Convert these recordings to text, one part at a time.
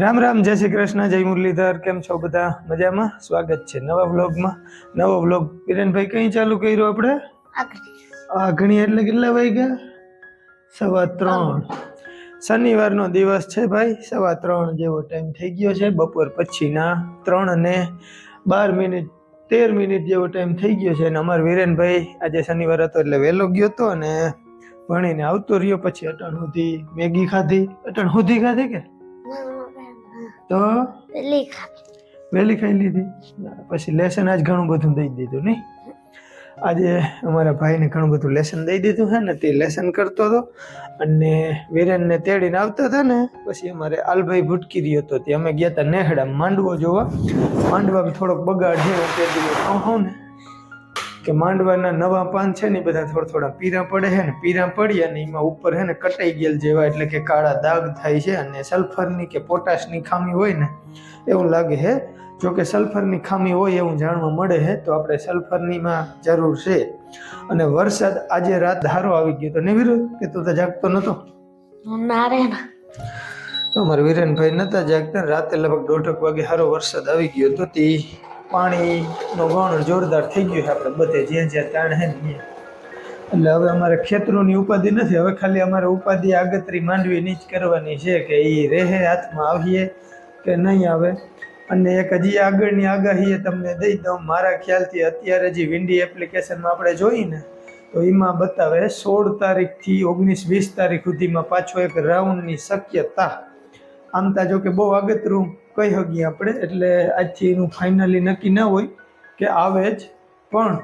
રામ રામ, જય શ્રી કૃષ્ણ, જય મુરલીધર, કેમ છો બધા? મજામાં? સ્વાગત છે નવા વ્લોગમાં. નવો વ્લોગ. કિરણભાઈ કઈ ચાલુ કર્યો આપણે? આઘણી એટલે કેટલા વાગ્યા? સવા ત્રણ. શનિવારનો દિવસ છે ભાઈ. સવા ત્રણ જેવો ટાઈમ થઈ ગયો છે. બપોર પછીના ત્રણ અને બાર મિનિટ, તેર મિનિટ જેવો ટાઈમ થઈ ગયો છે. અને અમારો વિરેનભાઈ આજે શનિવાર હતો એટલે વહેલો ગયો હતો અને ભણીને આવતો રહ્યો. પછી અટણ સુધી મેગી ખાધી. અટણ સુધી ખાધી કે? તો વહેલી ખાઈ લીધી. પછી લેસન આજ ઘણું બધું દઈ દીધું નહીં. આજે અમારા ભાઈને ઘણું બધું લેસન દઈ દીધું છે ને તે લેસન કરતો હતો. અને વિરેનને તેડીને આવતા હતા ને પછી અમારે આલભાઈ ભૂટકી રહ્યો હતો. તે અમે ગયા હતા નેહડા માંડવો જોવા. માંડવામાં થોડોક બગાડ જેવો તે કહું ને. કે માંડવાના નવા પાન છે ને બધા થોડા થોડા પીરા પડે છે ને પીરા પડ્યા ને એમાં ઉપર છે ને કટાઈ ગયેલ જેવા એટલે કે કાળા દાગ થાય છે અને સલ્ફરની કે પોટાશની ખામી હોય ને એવું લાગે છે. જો કે સલ્ફરની ખામી હોય એવું જાણવા મળે છે તો આપણે સલ્ફરનીમાં જરૂર છે. અને વરસાદ આજે રાત ધારો આવી ગયો તો ને વિરોધ કે તું તો જાગતો નતો? ના રે ના તો અમારા વિરેનભાઈ નતા જાગતા રાતે લગભગ દોઢક વાગે સારો વરસાદ આવી ગયો તો તે પાણીનો ગણ જોરદાર થઈ ગયો છે આપણે બધે જ્યાં જ્યાં તાણ હે ને એટલે હવે અમારે ખેતરોની ઉપાધિ નથી, હવે ખાલી અમારે ઉપાધિ, આગતરી, માંડવીની જ કરવાની છે કે એ રહે, હાથમાં આવીએ કે નહીં આવે. અને એક હજી આગળની આગાહી તમને દઈ દઉં, મારા ખ્યાલથી અત્યારે જે વિન્ડી એપ્લિકેશનમાં આપણે જોઈને તો એમાં બતાવે સોળ તારીખથી ઓગણીસ વીસ તારીખ સુધીમાં પાછો એક રાઉન્ડની શક્યતા આમ તા જો કે બહુ આગતરું કહી શકીએ આપણે, એટલે આજથી એનું ફાઇનલી નક્કી ન હોય કે આવે જ. પણ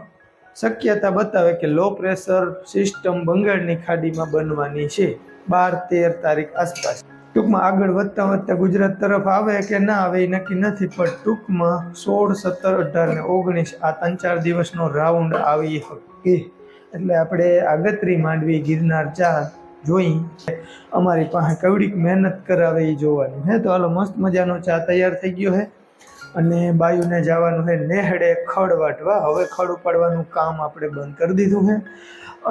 શક્યતા બતાવે કે લો પ્રેશર સિસ્ટમ બંગાળની ખાડીમાં બનવાની છે, બાર તેર તારીખ આસપાસ. ટૂંકમાં આગળ વધતા વધતા ગુજરાત તરફ આવે કે ના આવે એ નક્કી નથી, પણ ટૂંકમાં સોળ, સત્તર, અઢાર ને ઓગણીસ આ ત્રણ ચાર દિવસનો રાઉન્ડ આવી શકે. એટલે આપણે આગતરી માંડવી ગિરનાર ચા જોઈ અમારી પાસે કવડીક મહેનત કરાવે એ જોવાની. હે તો હાલો મસ્ત મજાનો ચા તૈયાર થઈ ગયો છે અને બાયુને જવાનું છે નેહડે ખડ વાટવા. હવે ખડ ઉપાડવાનું કામ આપણે બંધ કરી દીધું હે.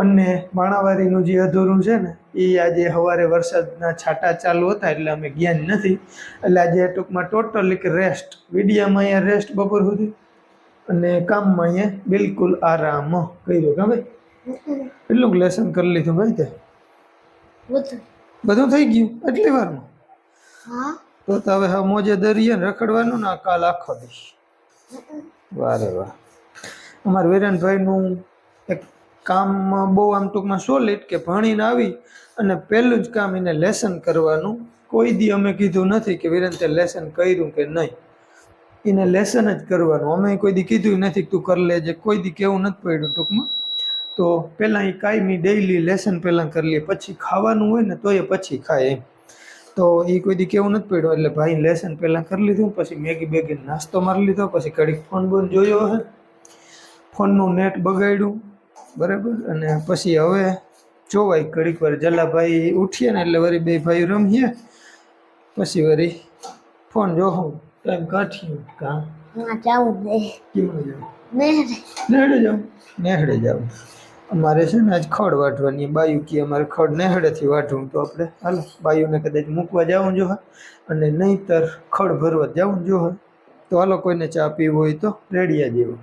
અને માણાવારીનું જે અધૂરું છે ને એ આજે સવારે વરસાદના છાંટા ચાલુ હતા એટલે અમે જ્ઞાન નથી. એટલે આજે ટૂંકમાં ટોટલી કે રેસ્ટ વિડીયામાં અહીંયા રેસ્ટ બપોર સુધી. અને કામમાં અહીંયા બિલકુલ આરામ કર્યો. કે ભાઈ? એટલું લેસન કરી લીધું ભાઈ તે? બધું. થઈ ગયું? એટલી વારમાં? હા. તો તો હવે હવે મોજે દરિયે રખડવાનું ને આ કાલ આખો દઈશ વારે વાહ અમારા વિરેનભાઈનું એક કામમાં બહુ આમ ટૂંકમાં સોલિડ કે ભણીને આવી અને પહેલું જ કામ એને લેસન કરવાનું. કોઈ દી અમે કીધું નથી કે વિરેન તે લેસન કર્યું કે નહીં. એને લેસન જ કરવાનું. અમે કોઈ દી કીધું નથી તું કરી લેજે. કોઈ દી કેવું નથી પડ્યું ટૂંકમાં. તો પહેલાં એ કાયમી ડેઈલી લેસન પહેલાં કરી લે. પછી ખાવાનું હોય ને તો એ પછી ખાય એમ. તો એ કોઈ દી કેવું નથી પડ્યું. એટલે ભાઈ લેસન પહેલાં કરી લીધું પછી મેગી બેગી નાસ્તો મારી લીધો પછી કડીક ફોન બોન જોયો હે. ફોનનું નેટ બગાડ્યું બરાબર? અને પછી હવે જોવાય ઘડીક વાર જલાભાઈ ઉઠીએ ને એટલે વળી બે ભાઈ રમીએ. પછી વળી ફોન જોઉં ટાઈમ કાઢીએ હા જાવ નેહડે જાઉં? નેહડે જાઉં. અમારે છે ને આજ ખડ વાટવાની બાયુ કે અમારે ખડ નેહડેથી વાટવું તો આપણે હાલો બાયુને કદાચ મૂકવા જવું જો અને નહીંતર ખડ ભરવા જવું જો તો હાલો કોઈને ચા પીવું હોય તો રેડિયા જેવું.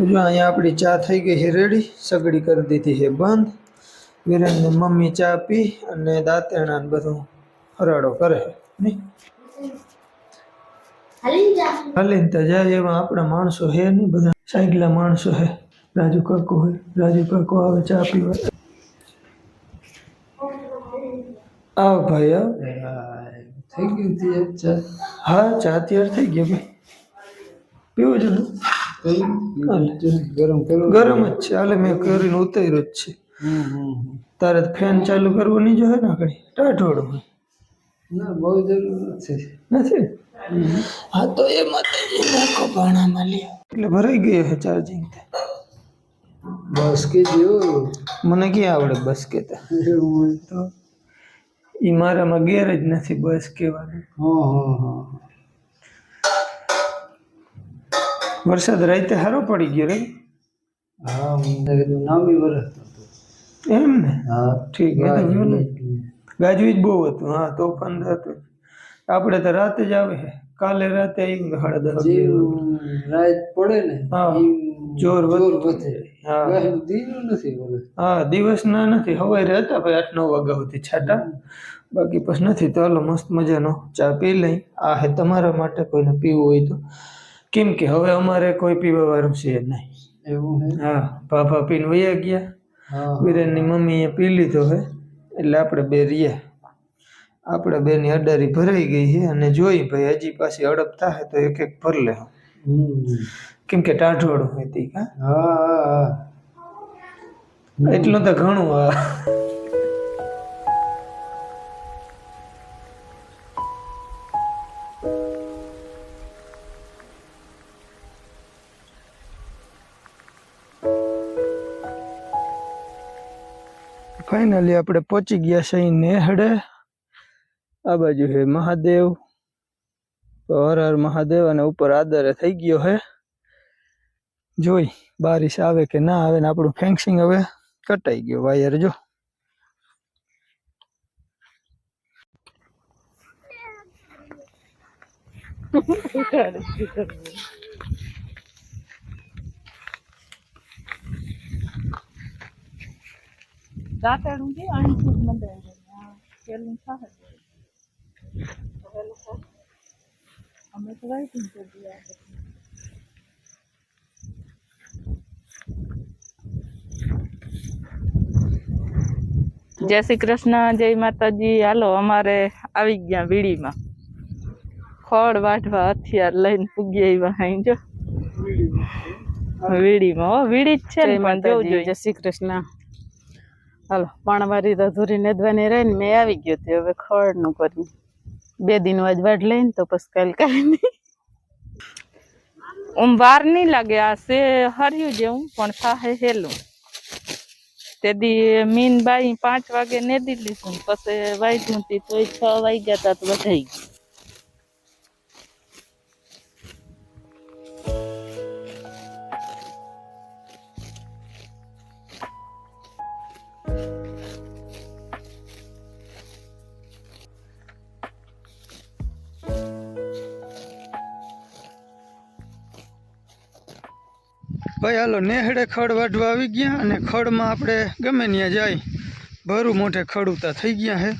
જો અહીંયા આપણી ચા થઈ ગઈ છે રેડી સગડી કરી દીધી છે બંધ. વિરેનની મમ્મી ચા પી અને દાંતેણા બધું હરાડો કરે નહીં? હાલી હાલીને તો જાય એવા આપણા માણસો હે નહીં બધા? સાઈડલા માણસો હે રાજુ કાકો હોય રાજુ કાકો આવે ચા પીવા. આવ ભાઈ આવ. થઈ ગયું તૈયાર ચા? હા ચા તૈયાર થઈ ગયો ભાઈ. પીવો છો. ગરમ ગરમ જ છે. હાલે મેં કરીને ઉતાર્યો જ છે. તારે ફેન ચાલુ કરવો નહીં જોઈએ ને આગળ? હોય. ના બહુ જરૂર નથી. નથી? હા તો એ માતાજી નાખો ભાણામાં લે એટલે ભરાઈ ગયો છે ચાર્જિંગ બસ કે જો મને ક્યાં આવડે બસ કેતા એવું તો? એ મારામાં ગેર જ નથી બસ કહેવાનું. હા હા હા. વરસાદ રાતે સારો પડી ગયો રે. હા મને કીધું નામી વરસ એમ ને? હા ઠીક એ તો. ગાજવીજ બહુ હતું. હા તોફાન હતું આપણે તો રાતે જ આવે છે કાલે રાતે આવી. જેવું રાત પડે ને હા. જોર વધે. હા. દિવસ ના નથી હવારે હતા ભાઈ આઠ નવ વાગ્યા સુધી છાટા. બાકી પછી નથી તો હાલો મસ્ત મજાનો ચા પી લઈ. આ હે તમારા માટે કોઈને પીવું હોય તો. કેમ કે હવે અમારે કોઈ પીવા વાળું છે નહીં. એવું હા? પાપા પીને વયા ગયા. વિરેનની મમ્મીએ પી લીધો હે. એટલે આપણે બે રહ્યા. આપણે બેની અડારી ભરાઈ ગઈ છે અને જોઈ ભાઈ હજી પાછી અડપ થાય તો એક એક ભર લે કેમ કે ટાઢોળ હોય તી કા? એટલું તો ઘણું આ. ફાઇનલી આપણે પહોંચી ગયા છે નેહડે. આ બાજુ છે મહાદેવ. તો હર હર મહાદેવ અને ઉપર આદરે થઈ ગયો હે. જોઈ, બારિશ આવે કે ના આવે ને આપણું ફેન્સિંગ હવે કટાઈ ગયો વાયર જો. દાંતરડું કે અહીંથી જ મંડાઈ જાય આ પેલું થાય અમે તો કરી દીધા જય શ્રી કૃષ્ણ જય માતાજી. હાલો અમારે આવી ગયા વીડીમાં. ખડ વાઢવા હથિયાર લઈને પૂગ્યા એવા અહીં જો. વીડીમાં હો વીડી જ છે ને પણ જોવું જય શ્રી કૃષ્ણ. હાલો પાણવારી તો નેદવાની રહી ને મેં આવી ગયો હતી હવે ખડનું કર્યું. બે દિન આજ વાટ લઈને તો પછી કાલ કાંઈ નહીં. વાર નહીં લાગે, આ સે હર્યું જેવું, પણ થાહે હેલું. તેદી મીન બાઈ પાંચ વાગે ને દીધી પછી વાગ્યું તી તોય છ વાગ્યા તા તો વધાઈ ગયું ભાઈ, હાલો, નેહડે ખડ વાઢવા આવી ગયા અને ખડમાં આપણે ગમે ત્યાં જાય. ભરું મોઢે ખડુતા થઈ ગયા છે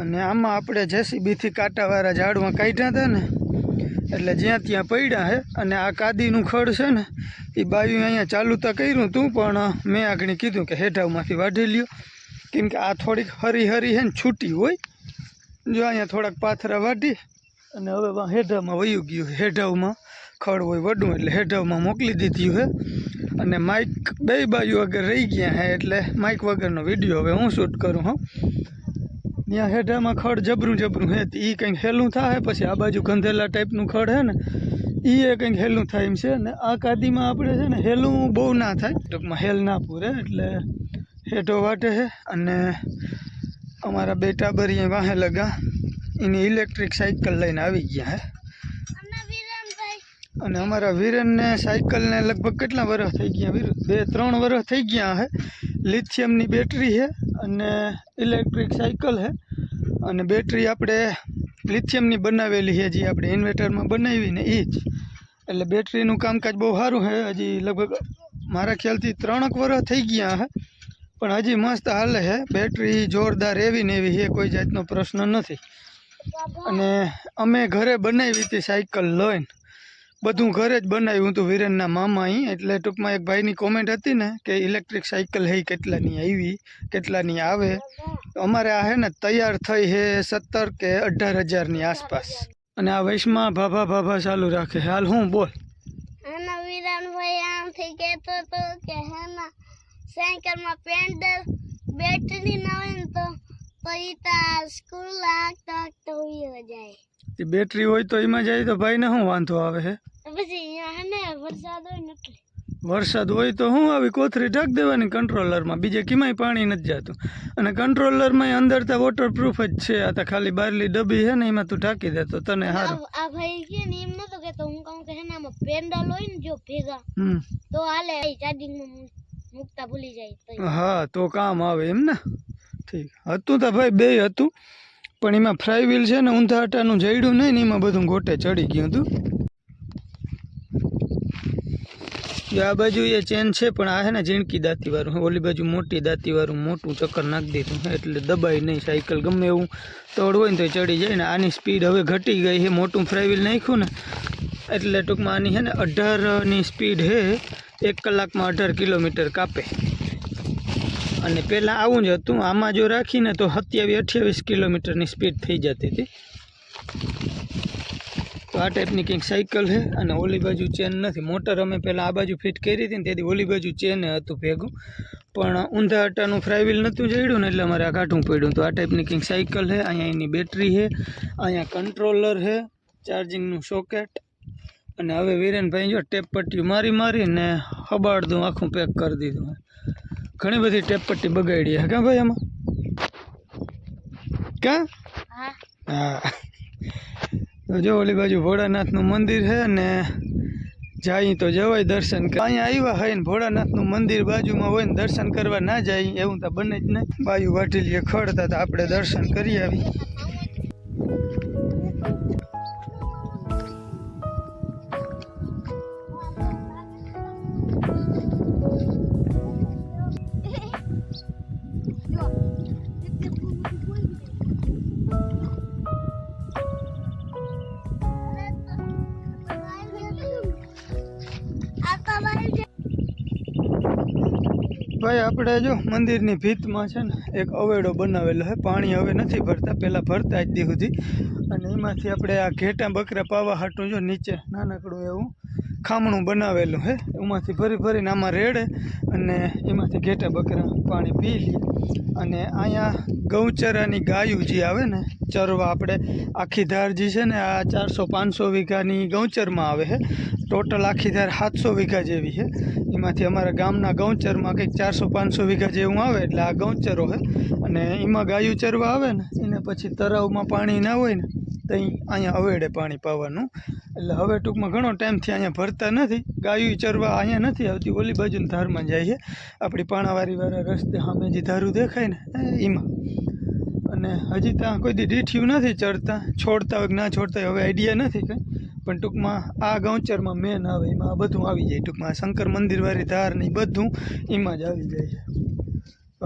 અને આમાં આપણે જેસીબીથી કાંટાવાળા ઝાડમાં કાઢ્યા હતા ને, એટલે જ્યાં ત્યાં પડ્યા છે અને આ કાદીનું ખડ છે ને, એ બાયું અહીંયા ચાલુ તો કર્યું હતું, પણ મેં આગળ કીધું કે હેઠાવમાંથી વાઢી લ્યો. કેમ કે આ થોડીક હરી હરી છે ને, છૂટી હોય. જો અહીંયા થોડાક પાથરા વાઢી, અને હવે હેઢામાં વયું ગયું હેઠાવમાં. ખડ હોય વડું એટલે હેઠળમાં મોકલી દીધી છે. અને માઇક બે બાજુ વગર રહી ગયા હે એટલે માઇક વગરનો વીડિયો હવે હું શૂટ કરું હો ત્યાં હેઠામાં ખડ જબરું જબરું હે એ કંઈક હેલું થાય, પછી આ બાજુ ગંધેલા ટાઈપનું ખડ હે ને એ કંઈક હેલું થાય એમ છે. ને આ કાદીમાં આપણે છે ને હેલું બહુ ના થાય. ટૂંકમાં હેલ ના પૂરે એટલે હેઠો વાટે છે. અને અમારા બેટા બરી વાહે લગા, એની ઇલેક્ટ્રિક સાયકલ લઈને આવી ગયા હે અને અમારા વીરનને સાયકલને લગભગ કેટલા વર્ષ થઈ ગયા? વીર બે, ત્રણ વર્ષ થઈ ગયા હે. લિથિયમની બેટરી છે અને ઇલેક્ટ્રિક સાયકલ છે અને બેટરી આપણે લિથિયમની બનાવેલી છે જે આપણે ઇન્વર્ટરમાં બનાવી ને એ જ. એટલે બેટરીનું કામકાજ બહુ સારું છે હજી લગભગ મારા ખ્યાલથી ત્રણક વર્ષ થઈ ગયા હે. પણ હજી મસ્ત હાલે છે બેટરી જોરદાર એવી ને એવી છે કોઈ જાતનો પ્રશ્ન નથી. અને અમે ઘરે બનાવી હતી સાયકલ લઈને. બધું ઘરે જ બનાવ્યું હતું વિરેનના મામા અહીં. એટલે ટૂંકમાં એક ભાઈની કોમેન્ટ હતી ને કે ઇલેક્ટ્રિક સાયકલ હે કેટલાની આવી કેટલાની આવે. તો અમારે આ હે ને તૈયાર થઈ હે સત્તર કે અઢાર હજારની આસપાસ. અને આ વયસમાં ભાભા ભાભા ચાલુ રાખે હાલ હું બોલ. વિરાનભાઈ આમથી કહેતો હતો કે હેના સાયકલમાં પેન્ડલ બેટરી ના હોય ને તો તો ઈ તા સ્કૂલ આગતા આગતા જાય બેટરી હોય તો એમાં જાય તો ભાઈને શું વાંધો આવે પછી હે? વરસાદ હોય તો હું આવી કોથરી ઢાંક દેવાની કંટ્રોલરમાં બીજે કિમાંય પાણી નથી જતું. અને કંટ્રોલરમાં અંદર તો વોટરપ્રૂફ જ છે. આ તો ખાલી બારલી ડબ્બી છે ને એમાં તું ઢાંકી દેતો તને સારું આ ભાઈ કે ને એમ નતો કેતો. હું કહું કે એના માં પેન્ડલ હોય ને જો ભેગા તો હાલે ચાર્જિંગમાં મૂકતા ભૂલી જાય હા તો કામ આવે એમ ને. ઠીક. હતું તો ભાઈ બે હતું પણ એમાં ફ્રાય વ્હીલ છે ને ઊંધા આટાનું જડ્યું નહીં ને એમાં બધું ગોટે ચડી ગયું હતું. જો આ બાજુ એ ચેન છે, પણ આ છે ને ઝીણકી દાંતીવાળું. ઓલી બાજુ મોટી દાંતીવાળું, મોટું ચક્કર નાખી દીધું. એટલે દબાઈ નહીં, સાયકલ ગમે એવું તોડ હોય ને તો ચડી જાય ને. આની સ્પીડ હવે ઘટી ગઈ છે, મોટું ફ્રાય નાખ્યું ને. એટલે ટૂંકમાં આની છે ને અઢારની સ્પીડ છે એક કલાકમાં અઢાર કિલોમીટર કાપે. અને પહેલાં આવું જ હતું. આમાં જો રાખીને તો સત્યાવીસ, અઠ્યાવીસ કિલોમીટરની સ્પીડ થઈ જતી હતી. તો આ ટાઈપની કંઈક સાયકલ છે અને ઓલી બાજુ ચેન નથી. મોટર અમે પહેલાં આ બાજુ ફિટ કરી હતી ને તેથી ઓલી બાજુ ચેન હતું ભેગું. પણ ઊંધા આટાનું ફ્રાયવીલ નહોતું જડ્યું ને એટલે અમારે આ કાઢવું પડ્યું તો આ ટાઈપની કંઈક સાયકલ છે અહીંયા એની બેટરી છે અહીંયા કંટ્રોલર છે ચાર્જિંગનું સોકેટ અને હવે વિરેનભાઈ જો ટેપ પટ્ટી મારી મારીને હબાડદું આખું પેક કરી દીધું. ઘણી બધી ટેપ પટ્ટી બગાડી હે કાં ભાઈ આમાં? કાં? હા. હા. તો જો ઓલી બાજુ ભોળાનાથનું મંદિર છે ને જાય તો જવાય દર્શન અહીંયા આવ્યા હોય ને ભોળાનાથનું મંદિર બાજુમાં હોય ને દર્શન કરવા ના જાય, એવું તો બને જ નહીં. બાજુ વાટીલીએ ખડતા તો આપણે દર્શન કરી આવી. ભાઈ, આપણે જો મંદિરની ભીતમાં છે ને, એક અવેડો બનાવેલો છે પાણી હવે નથી ભરતા પહેલાં ભરતા જ દી સુધી અને એમાંથી આપણે આ ઘેટા બકરા પાવા હાટું જો નીચે નાનકડું એવું ખામણું બનાવેલું છે એમાંથી ભરી ભરીને આમાં રેડે અને એમાંથી ઘેટા બકરા પાણી પી લઈએ અને અહીંયા ગૌચરાની ગાયું જે આવે ને, ચરવા આપણે આખી ધાર જે છે ને, આ ચારસો પાંચસો વીઘાની ગૌચરમાં આવે છે ટોટલ આખી ધાર સાતસો વીઘા જેવી છે એમાંથી અમારા ગામના ગૌચરમાં કંઈક ચારસો પાંચસો વીઘા જેવું આવે એટલે આ ગૌચરો છે અને એમાં ગાયું ચરવા આવે ને, એને પછી તળાવમાં પાણી ના હોય ને તો અહીંયા અવેડે પાણી પાવાનું. એટલે હવે ટૂંકમાં ઘણો ટાઈમથી અહીંયા ભરતા નથી. ગાયું ચરવા અહીંયા નથી આવતી. ઓલી બાજુની ધારમાં જાય છે. આપણી પાણાવારીવાળા રસ્તે સામે જે ધારું દેખાય ને એમાં. અને હજી ત્યાં કોઈ દીઠ્યું નથી ચડતા છોડતા હોય ના છોડતા હવે આઈડિયા નથી કંઈ. પણ ટૂંકમાં આ ગૌચરમાં મેન આવે, એમાં આ બધું આવી જાય. ટૂંકમાં શંકર મંદિરવાળી ધાર ને બધું એમાં જ આવી જાય છે.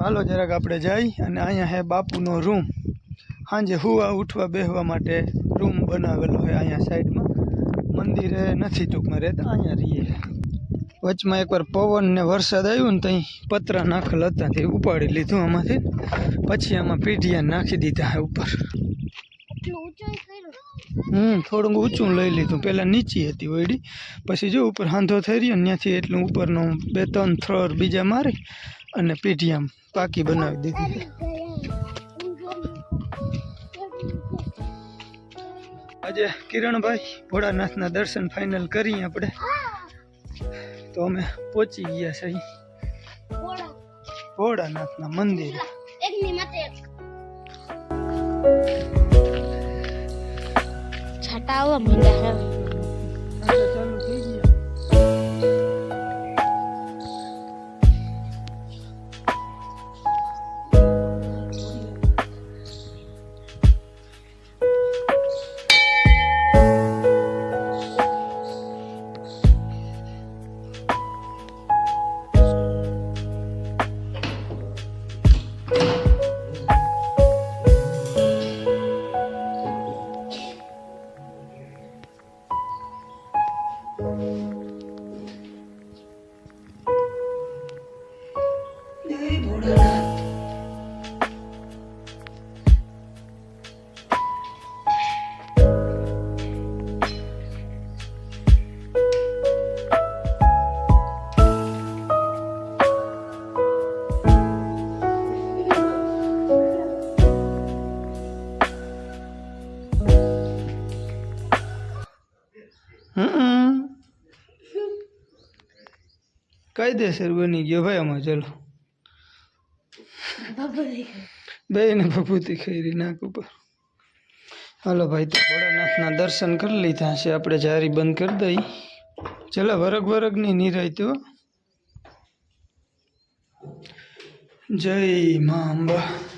હાલો જરાક આપણે જઈ અને અહીંયા હે બાપુનો રૂમ સાંજે હુવા ઉઠવા બેસવા માટે રૂમ બનાવેલો હોય અહીંયા સાઈડમાં. મંદિરે નથી ટૂંકમાં રહેતા, અહીંયા રહીએ. વચમાં એકવાર પવન ને વરસાદ આવ્યો ને ત્યાં પતરા નાખેલ હતા તે ઉપાડી લીધું આમાંથી. પછી આમાં પીઢિયા નાખી દીધા ઉપર. હમ, થોડુંક ઊંચું લઈ લીધું. પહેલાં નીચી હતી ઓયડી. પછી જો ઉપર હાંધો થઈ રહ્યો ને ત્યાંથી એટલું ઉપરનું બે, ત્રણ થ્રોર બીજા મારી અને પીઢિયામ પાકી બનાવી દીધી. આજે કિરણભાઈ ભોળાનાથના દર્શન ફાઇનલ કરી આપણે. તો અમે પહોંચી ગયા છે ભોળાનાથના મંદિર. છટાવા માંડ્યા કાયદેસર બની ગયો ભાઈ આમાં ચલો. બે ને ભભૂતિ ખૈરી નાક ઉપર. હાલો ભાઈ તો ભોળાનાથના દર્શન કરી લીધા છે. આપણે જારી બંધ કરી દઈ. ચલો વરગ વરગની નિરાય તો જય મા અંબા.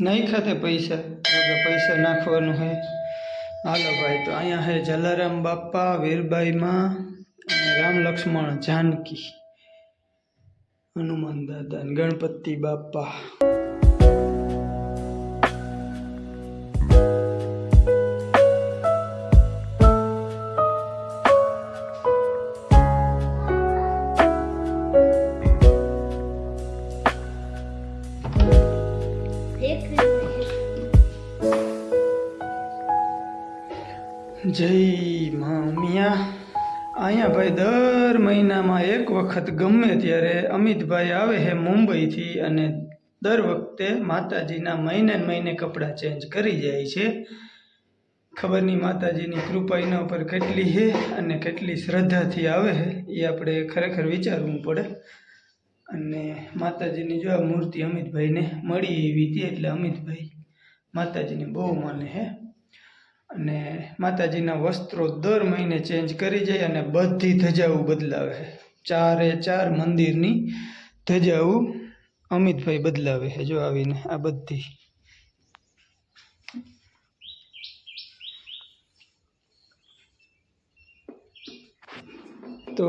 નહીં ખાતે પૈસા? પૈસા નાખવાનું હે. હાલો ભાઈ, તો અહીંયા હે જલારામ બાપા વીરબાઈમાં અને રામ લક્ષ્મણ જાનકી, હનુમાન દાદા ગણપતિ બાપા જય મા અહીંયા ભાઈ દર મહિનામાં એક વખત ગમે ત્યારે અમિતભાઈ આવે છે મુંબઈથી અને દર વખતે માતાજીના મહિને મહિને કપડાં ચેન્જ કરી જાય છે. ખબર નહીં માતાજીની કૃપા એના ઉપર કેટલી છે અને કેટલી શ્રદ્ધાથી આવે છે એ આપણે ખરેખર વિચારવું પડે. અને માતાજીની જો આ મૂર્તિ અમિતભાઈને મળી એવી હતી એટલે અમિતભાઈ માતાજીને બહુ માને છે અને માતાજીના વસ્ત્રો દર મહિને ચેન્જ કરી જાય અને બધી ધજાઓ બદલાવે. ચારે ચાર મંદિરની ધજાઓ અમિતભાઈ બદલાવે છે, જો આવીને આ બધી. તો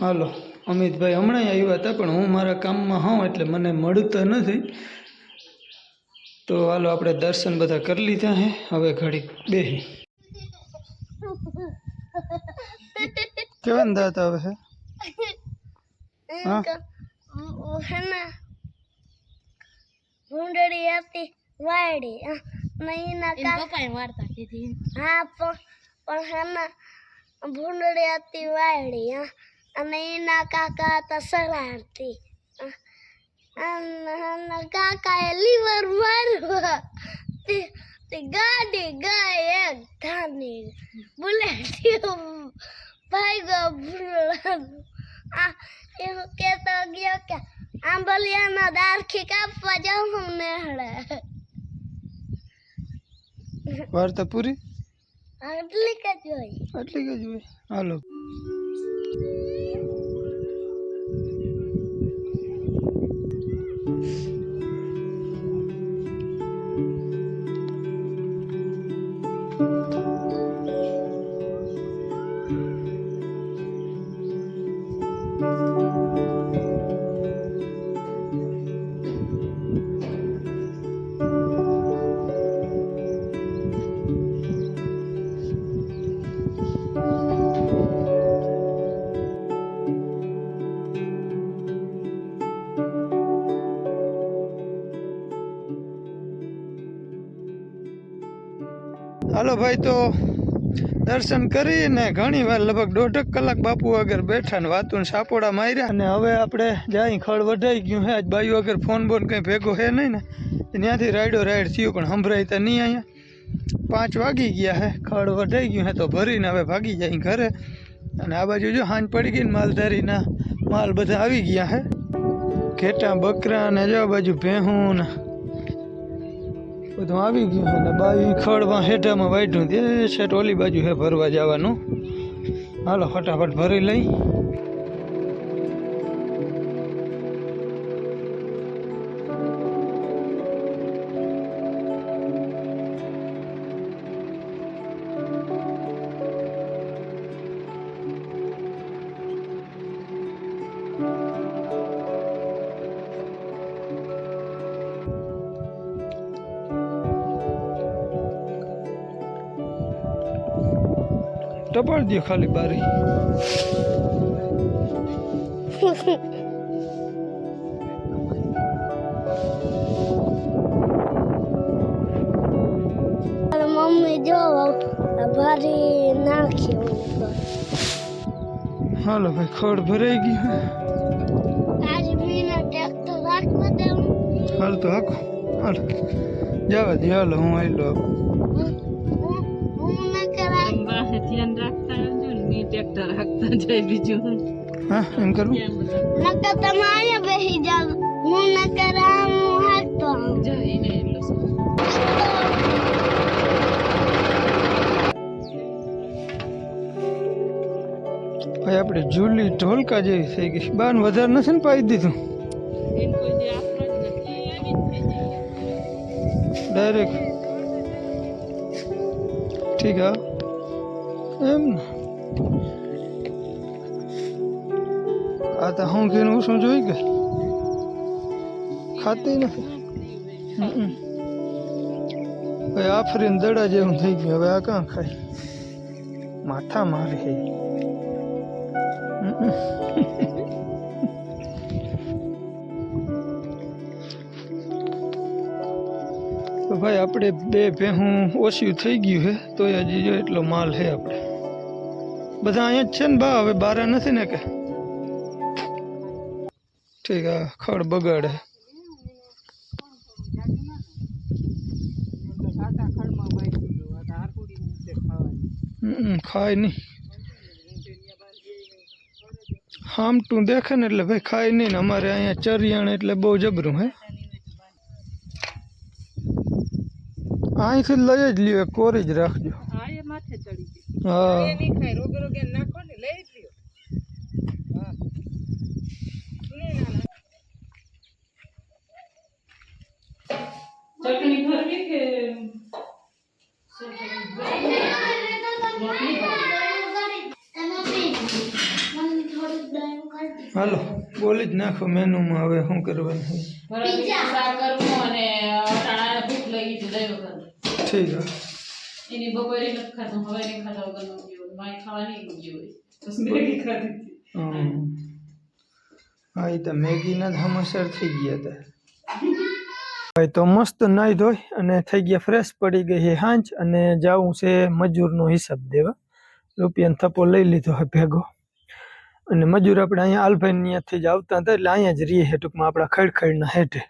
હાલો, અમિતભાઈ હમણાં આવ્યા હતા, પણ હું મારા કામમાં હોઉં એટલે મને મળતા નથી. તો હાલો આપણે દર્શન બધા કરી લીધા હે. હવે ઘડીક બેહી. કેવા દાંત આવે છે હા? હે? ને ભૂંડળી હતી વાયડી. નહીં ના પપ્પાએ વાર્તા કીધી. હા પણ પણ હે ને ભૂંડળી હતી વાયડી. હા અને એના કાકા હતા શરારતી અને કાકાએ લીવર મારવા. તે ગાડી ગઈ એક ધાની. બુલેટ ભાઈ ગો આ એવું તો ગયો કે આંબલિયાના દારખી કાપવા જાઉં હું નેહળે. વાર્તા પૂરી? આટલી કે જોઈ આટલી કે જોઈ હાલો. ભાઈ તો દર્શન કરીને ઘણી વાર લગભગ દોઢક કલાક બાપુ આગળ બેઠા ને વાતું સાપોડા માર્યા અને હવે આપણે જાય ખળ વઢાઈ ગયું હે, આજ બાયુ આગળ ફોન બોન કંઈ ભેગો હે નહીં ને ત્યાંથી રાઈડો રાઈડ થયું પણ સંભળાય તો નહીં અહીંયા. પાંચ વાગી ગયા હે, ખળ વઢાઈ ગયું હે તો ભરીને હવે ભાગી જાય ઘરે. અને આ બાજુ જો હાંજ પડી ગઈ ને માલધારીના માલ બધા આવી ગયા હે. ઘેટા બકરા ને જો બાજુ ભેહું ને બધું આવી ગયું છે ને બાવી ખડમાં હેઠામાં વાઢ્યું. તે છેટ ઓલી બાજુ હે ભરવા જવાનું. હાલો, ફટાફટ ભરી લઈ. ટપાલ દે ખાલી બારી મમ્મી જો ભરી નાખ્યું હાલો ભાઈ ખડ ભરાઈ ગઈ. આજ મીના ટ્રેક્ટર રાખવા દઉં હાલ તો હાકો હાલ જવા દે હાલો હું આવેલો હું ટ્રેક્ટર હાંકતા જાય બીજું હું. હા એમ કરું કેમ બધા નકર તમે અહીંયા બેસી જાવ હું ન કરા હું હાંકતો આવું જઈને એટલું શું. ભાઈ આપણે જુલી ઢોલકા જેવી થઈ ગઈ બાન વધારે નથી ને પાઈ દીધું એને કોઈ જે આપણો જ નથી, એ આવી જ થઈ જાય. ડાયરેક્ટ ઠીક હા એમ ને તો હું ઘીનું શું જોઈ ગઈ ખાતી નથી હમ. હવે આફરીને દડા જેવું થઈ ગયું હવે આ કાં ખાય માથા મારે હે હમ. તો ભાઈ આપણે બે ભેહું ઓછું થઈ ગયું છે તોય હજી જો એટલો માલ છે આપણે બધા અહીંયા જ છે ને બા હવે બારા નથી ને કે ઠીક આ ખડ બગાડે હમ, ખાય નહીં હામટું દેખે ને એટલે ભાઈ ખાય નહીં ને અમારે અહીંયા ચરિયાણ એટલે બહુ જબરું હે અહીંથી જ લઈ જ લ્યો એક કોરી જ રાખજો હા એ માથે ચડી ગઈ હા નહીં ખાય રોગે રોગે નાખો ને લઈ જ લ્યો ચટણી ભરવી કે હાલો બોલી જ નાખો મેનુમાં હવે શું કરવાનું છે? શાક કરવું અને અટાણા ભૂખ લાગી છે દઈ વગર. ઠીક હે એની બપોરે નથી ખાતું હવે નહીં ખાતા વગરનું ગયું માય ખાવા નહીં ગયું હોય. બસ મેગી ખાધી હતી. હમ. હા એ તો મેગીના જ હમસર થઈ ગયા હતા. ભાઈ તો મસ્ત નાહી ધોઈ અને થઈ ગયા ફ્રેશ પડી ગઈ છે હાંજ અને જાવું છે મજૂરનો હિસાબ દેવા. રૂપિયાનો થપ્પો લઈ લીધો હે ભેગો. અને મજૂર આપણે અહીંયા આલભાઈ ત્યાંથી જ આવતા હતા એટલે અહીંયા જ રહીએ છે ટૂંકમાં આપણા ખડખડના હેઠે.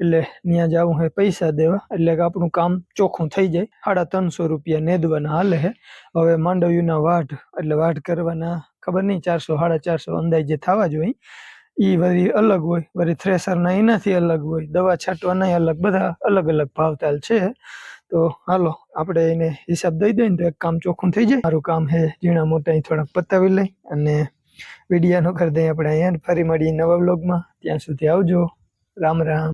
એટલે ત્યાં જવું હે પૈસા દેવા. એટલે કે આપણું કામ ચોખ્ખું થઈ જાય. સાડા ત્રણસો રૂપિયા નેદવાના હાલે હે હવે માંડવ્યુના વાઢ એટલે વાઢ કરવાના ખબર નહીં, ચારસો, સાડા ચારસો અંદાજે થવા જોઈએ એ વળી અલગ હોય વળી થ્રેસરના એનાથી અલગ હોય, દવા છાંટવાના અલગ, બધા અલગ અલગ ભાવતાલ છે. તો હાલો, આપણે એને હિસાબ દઈ દઈએ ને તો એક કામ ચોખ્ખું થઈ જાય. મારું કામ હે ઝીણા મોટા થોડાક પતાવી લઈ અને વિડીયાનો કરી દઈએ આપણે અહીંયા. ફરી મળીએ નવા બ્લોગમાં ત્યાં સુધી આવજો. રામ રામ.